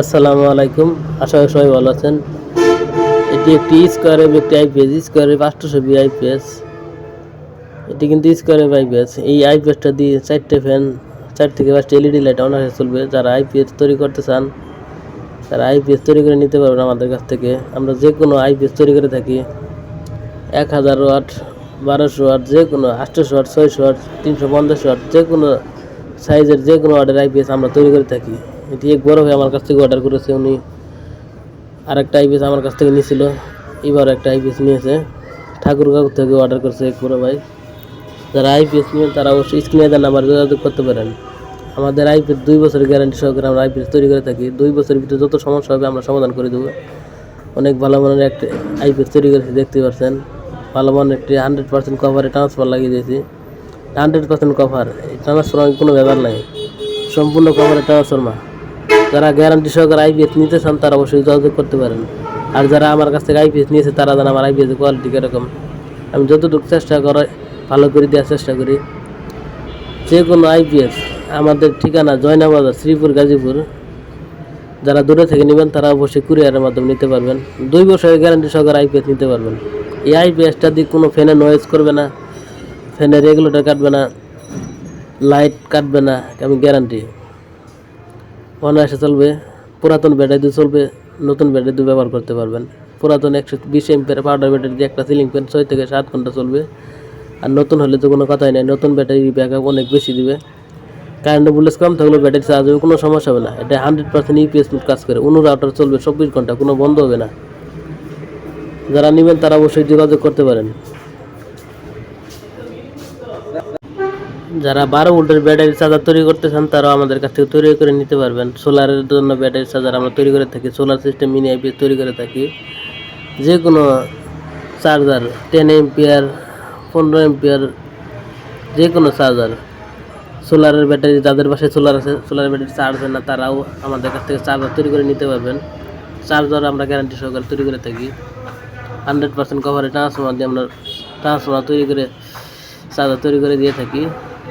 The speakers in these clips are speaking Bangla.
আসসালামু আলাইকুম। আশা করি সবাই ভালো আছেন। এটি একটি স্কোয়ার একটি আইপিএস স্কোয়ারে পাঁচশো বি আইপিএস এটি কিন্তু স্কোয়ার আইপিএস এই আইপিএসটা দিয়ে চারটে ফ্যান, চার থেকে পাঁচটা এলইডি লাইট অনার্সে চলবে। যারা আইপিএস তৈরি করতে চান, তারা আইপিএস তৈরি করে নিতে পারবেন আমাদের কাছ থেকে। আমরা যে কোনো আইপিএস তৈরি করে থাকি। এক হাজার ওয়াট, বারোশো ওয়াট যে কোনো আটশোশো ওয়াট, ছয়শো ওয়াট, তিনশো পঞ্চাশ ওয়াট যে কোনো সাইজের যে কোনো ওয়ার্ডের আইপিএস আমরা তৈরি করে থাকি। এটি এক বড় আমার কাছ থেকে অর্ডার করেছে, উনি আরেকটা আইপিএস আমার কাছ থেকে নিয়েছিল এবার একটা আইপিএস নিয়েছে। ঠাকুরগাঁও থেকে অর্ডার করেছে এক বড় ভাই। যারা আইপিএস নেবেন তারা অবশ্যই স্ক্রিনে দেন নাম্বার যোগাযোগ করতে পারেন। আমাদের আইপিএস দুই বছরের গ্যারান্টি সহকারে আমরা আইপিএস তৈরি করে থাকি। দুই বছরের ভিতরে যত সমস্যা হবে আমরা সমাধান করে দেবো। অনেক ভালো মানের একটা আইপিএস তৈরি করেছি, দেখতে পাচ্ছেন ভালো মানের একটি হান্ড্রেড পার্সেন্ট কভারে ট্রান্সফার লাগিয়ে দিয়েছি। হান্ড্রেড পার্সেন্ট কভার ট্রান্সফার কোনো ব্যাপার নাই। সম্পূর্ণ কভারে ট্রান্সফার্মার যারা গ্যারান্টি সহকারে আইপিএস নিতে চান, তারা অবশ্যই যোগাযোগ করতে পারেন। আর যারা আমার কাছ থেকে আইপিএস নিয়েছে, তারা জানে আমার আইপিএস কোয়ালিটি কীরকম। আমি যতটুকু চেষ্টা করে, ভালো করে দেওয়ার চেষ্টা করি। যে কোনো আইপিএস আমাদের ঠিকানা জয়নাবাজার শ্রীপুর, গাজীপুর। যারা দূরে থেকে নেবেন, তারা অবশ্যই কুরিয়ারের মাধ্যমে নিতে পারবেন। দুই বছরের গ্যারান্টি সহকারে আইপিএস নিতে পারবেন। এই আইপিএসটা দিয়ে কোনো ফ্যানে নয়েজ করবে না। ফ্যানের রেগুলেটর কাটবে না। লাইট কাটবে না, আমি গ্যারান্টি অনায়াসে চলবে, পুরাতন ব্যাটারি দিয়ে চলবে, নতুন ব্যাটারি দিয়ে ব্যবহার করতে পারবেন। পুরাতন একশো বিশ এমপের পাউডার ব্যাটারি দিয়ে একটা সিলিং ফ্যান ছয় থেকে সাত ঘণ্টা চলবে। আর নতুন হলে তো কোনো কথাই নেই, নতুন ব্যাটারি ব্যাক অনেক বেশি দিবে। কারেন্টের ভোল্টেজ কম থাকলেও ব্যাটারি চার্জ হবে, কোনো সমস্যা হবে না। এটা হান্ড্রেড পার্সেন্ট ইপিএস কাজ করে। অনুর আউটার চলবে চব্বিশ ঘণ্টা, কোনো বন্ধ হবে না। যারা নেবেন তারা অবশ্যই যোগাযোগ করতে পারেন। যারা বারো ভোল্টের ব্যাটারি চার্জার তৈরি করতে চান তারাও আমাদের কাছ থেকে তৈরি করে নিতে পারবেন। সোলারের জন্য ব্যাটারি চার্জার আমরা তৈরি করে থাকি সোলার সিস্টেম মিনি আইপিএস তৈরি করে থাকি। যে কোনো চার্জার টেন এমপিয়ার পনেরো এমপিয়ার যে কোনো চার্জার। সোলারের ব্যাটারি যাদের পাশে সোলার আছে সোলারের ব্যাটারি চার্জ না, তারাও আমাদের কাছ থেকে চার্জার তৈরি করে নিতে পারবেন। চার্জার আমরা গ্যারান্টি সহকারে তৈরি করে থাকি। হান্ড্রেড পার্সেন্ট কভারে ট্রান্সফর্মার দিয়ে আমরা ট্রান্সফর্মার তৈরি করে, চার্জার তৈরি করে দিয়ে থাকি।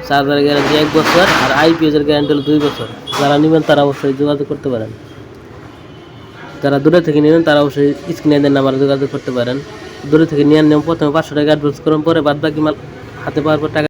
চার্জারের গ্যারান্টি এক বছর আর আইপিএসের গ্যারান্টি হলো দুই বছর। যারা নেবেন তারা অবশ্যই যোগাযোগ করতে পারেন। যারা দূরে থেকে নেবেন তারা অবশ্যই স্ক্রিনে নাম্বারে যোগাযোগ করতে পারেন। দূরে থেকে নিয়ে নেন প্রথমে পাঁচশো টাকা অ্যাডভান্স করুন পরে বাদ বাকি মাল হাতে পাওয়ার পর টাকা